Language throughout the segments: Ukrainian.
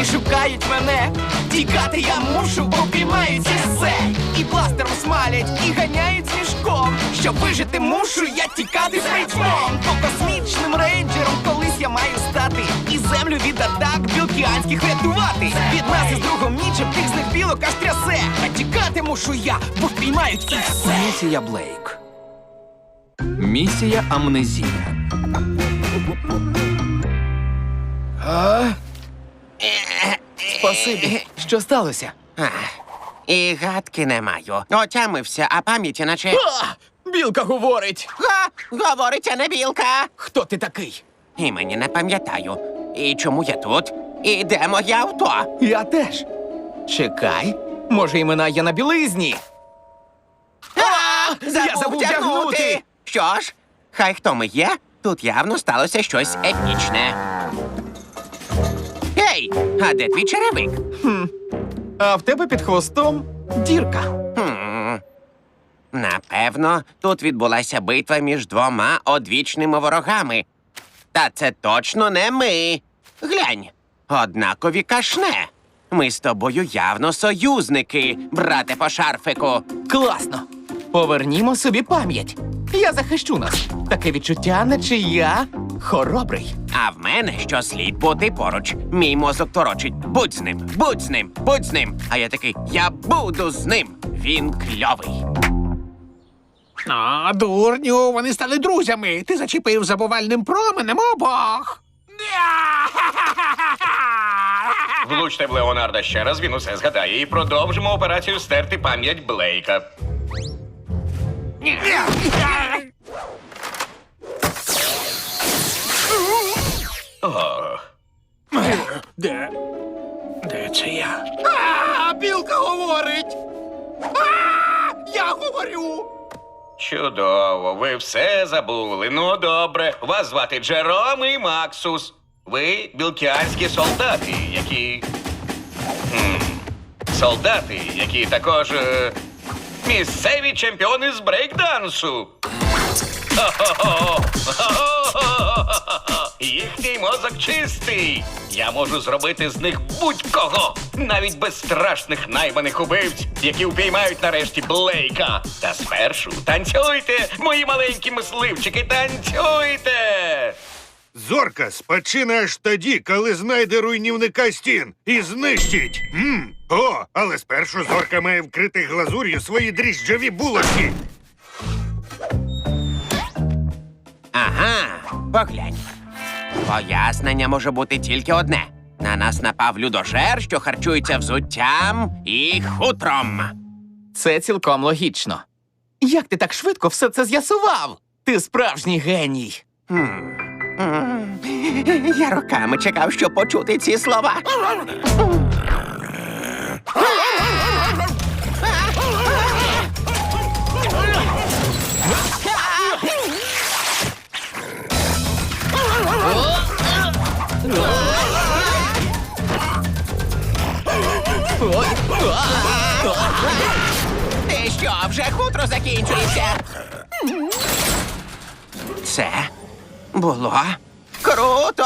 Вони шукають мене. Тікати я мушу, бо піймають все. І бластером смалять, і ганяють з мішком. Щоб вижити мушу, я тікати з рейджмом. Бо космічним рейнджером колись я маю стати. І землю від атак білкіанських рятувати. Від нас із другом нічим тих з них білок аж трясе. А тікати мушу я, бо впіймають і все. Місія Блейк. Місія Амнезія. Спасибі. Що сталося? І гадки не маю. Отямився, а пам'яті наче. А, білка говорить. Га! Говорить, а не білка. Хто ти такий? Імені не пам'ятаю. І чому я тут? І де моє авто? Я теж. Чекай, може імена є на білизні. А, я забув вдягнути. Що ж, хай хто ми є, тут явно сталося щось епічне. А де твій черевик? А в тебе під хвостом дірка. Хм. Напевно, тут відбулася битва між двома одвічними ворогами. Та це точно не ми. Глянь, однакові кашне. Ми з тобою явно союзники, брате по шарфику. Класно. Повернімо собі пам'ять. Я захищу нас. Таке відчуття, наче я хоробрий. А в мене що слід бути поруч. Мій мозок торочить. Будь з ним, будь з ним, будь з ним. А я такий, я буду з ним. Він кльовий. А, дурню, вони стали друзями. Ти зачепив забувальним променем обох. Влучте в Леонарда ще раз, він усе згадає, і продовжимо операцію стерти пам'ять Блейка. О, Де? Де це я? А, білка говорить. А, я говорю. чудово, ви все забули. Ну, добре. Вас звати Джером і Максус. Ви білкіанські солдати, які. Хм, солдати, які також. е, Місцеві чемпіони з брейкдансу. Хо-хо-хо! Хо-хо-хо! Їхній мозок чистий. Я можу зробити з них будь-кого, навіть безстрашних найманих убивць, які впіймають нарешті Блейка. Та спершу танцюйте, мої маленькі мисливчики, танцюйте! Зорка спочине аж тоді, коли знайде руйнівника стін і знищить. М? О, але спершу зорка має вкрити глазур'ю свої дріжджові булочки. Ага, поглянь. Пояснення може бути тільки одне. На нас напав людожер, що харчується взуттям і хутром. Це цілком логічно. Як ти так швидко все це з'ясував? Ти справжній геній. М. Я роками чекав, щоб почути ці слова. Ти що, вже хутро закінчується? Це було круто!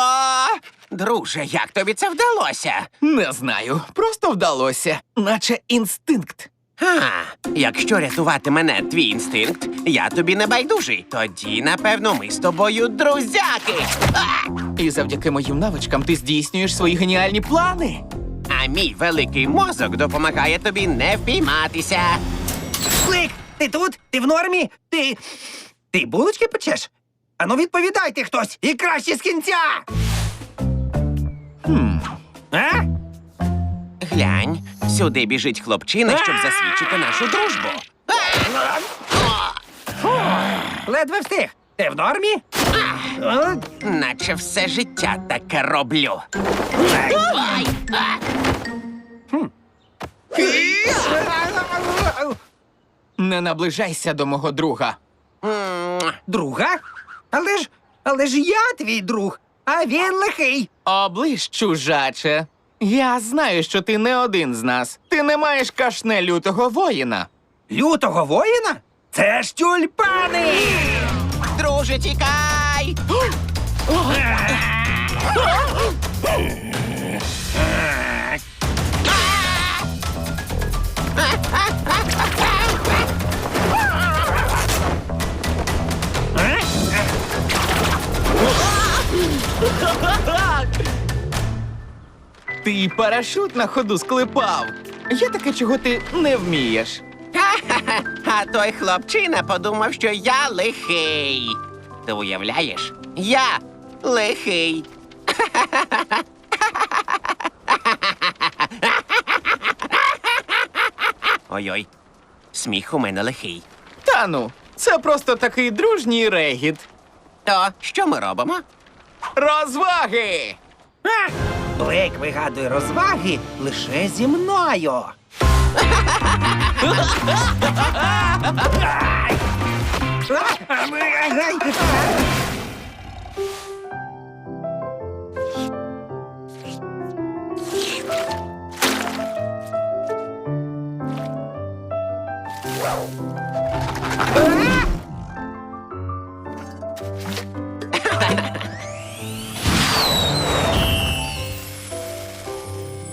Друже, як тобі це вдалося? Не знаю, просто вдалося, наче інстинкт. А, якщо рятувати мене твій інстинкт, я тобі не байдужий. Тоді, напевно, ми з тобою друзяки. А! І завдяки моїм навичкам ти здійснюєш свої геніальні плани. А мій великий мозок допомагає тобі не впійматися. Клик, ти тут? Ти в нормі? Ти. Ти булочки печеш? Ану відповідайте хтось і краще з кінця. Хм. А? Глянь, сюди біжить хлопчина, щоб засвідчити нашу дружбу. Ледве встиг. Ти в нормі? Наче все життя таке роблю. Не наближайся до мого друга. Друга? Але ж. Але ж я твій друг, а він лихий. Оближ, чужаче. Я знаю, що ти не один з нас. Ти не маєш кашне лютого воїна. Лютого воїна? Це ж тюльпани! Друже, тікай! Давай! Ти парашут на ходу склепав. Є таке, чого ти не вмієш. А той хлопчина подумав, що я лихий. Ти уявляєш? Я лихий. Ой-ой, сміх у мене лихий. Та ну, це просто такий дружній регіт. То що ми робимо? Розваги! А! Блейк вигадує розваги лише зі мною.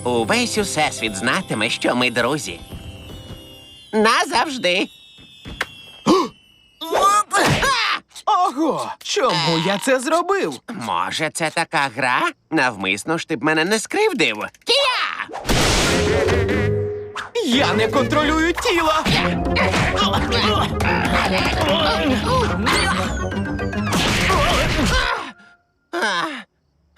Увесь усесвіт знатиме, що ми друзі. Назавжди. Ого! Чому я це зробив? Може, це така гра? Навмисно ж ти б мене не скривдив. Кія! Я не контролюю тіло! А,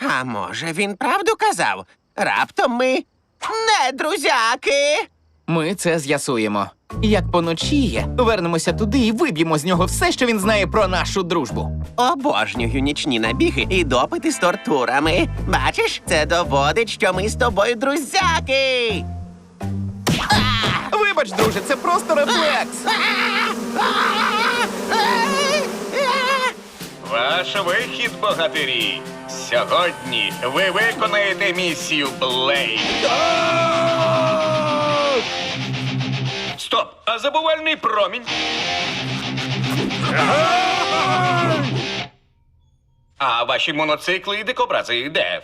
а може, він правду казав? Раптом ми не друзяки. Ми це з'ясуємо. Як поночіє, вернемося туди і виб'ємо з нього все, що він знає про нашу дружбу. Обожнюю нічні набіги і допити з тортурами. Бачиш, це доводить, що ми з тобою друзяки. Вибач, друже, це просто рефлекс. Ваш вихід, богатирі. Сьогодні ви виконаєте місію Блейк. Стоп! А забувальний промінь. А ваші моноцикли і дикобрази де?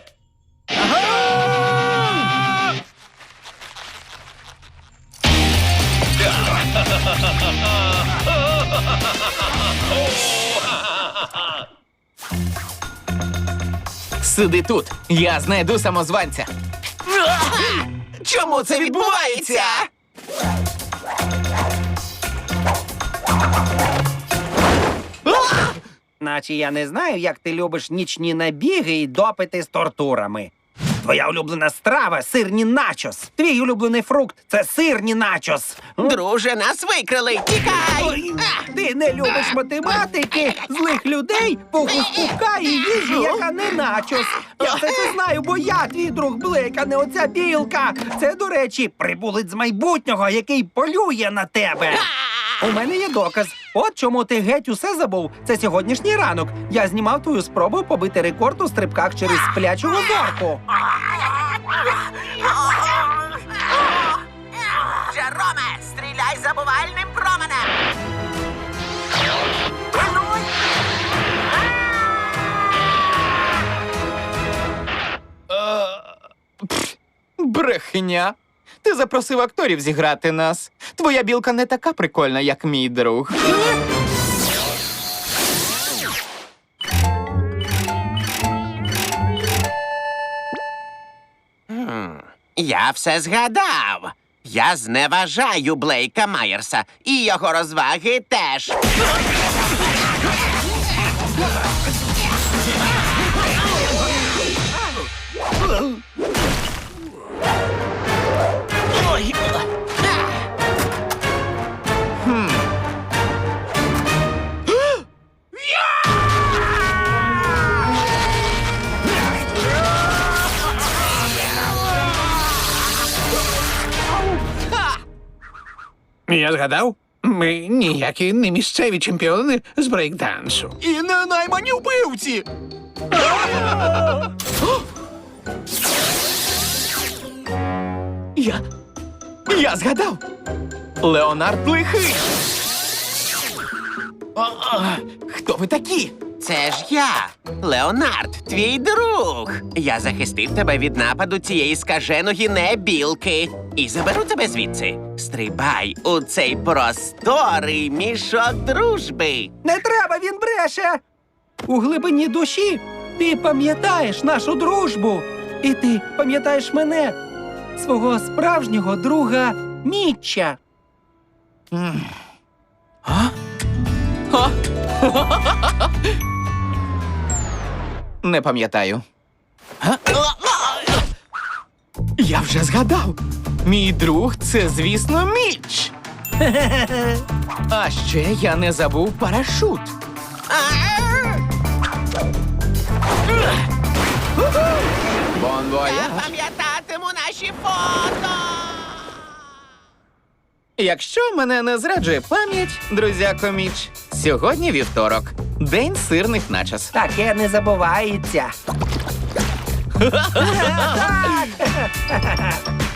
Сиди тут, я знайду самозванця. Чому це відбувається? Наче я не знаю, як ти любиш нічні набіги і допити з тортурами. Твоя улюблена страва сирні начос. Твій улюблений фрукт це сирні начос. Друже, нас викрили! Тікай! Ой, ти не любиш математики, злих людей, пуху і їжі, яка не начос. Я це знаю, бо я твій друг Блейк, а не оця білка. Це, до речі, прибулець з майбутнього, який полює на тебе. У мене є доказ. От чому ти геть усе забув. Це сьогоднішній ранок. Я знімав твою спробу побити рекорд у стрибках через сплячого зорку. Джероме, стріляй забувальним променем! Брехня. Ти запросив акторів зіграти нас. Твоя білка не така прикольна, як мій друг. Я все згадав. Я зневажаю Блейка Майерса і його розваги теж. Я згадав, ми ніякі не місцеві чемпіони з брейкдансу. І не наймані вбивці. Я. Я згадав. Леонард лихий. Хто ви такі? Це ж я, Леонард, твій друг. Я захистив тебе від нападу цієї скаженої небілки. І заберу тебе звідси. Стрибай у цей просторий мішок дружби. Не треба, він бреше. У глибині душі ти пам'ятаєш нашу дружбу. І ти пам'ятаєш мене, свого справжнього друга Мітча. Не пам'ятаю. Я вже згадав. Мій друг це, звісно, Міч. А ще я не забув парашут. Бон Я пам'ятатиму наші фото. Якщо мене не зраджує пам'ять, друзяко Міч, сьогодні вівторок, день сирних начос. Таке не забувається.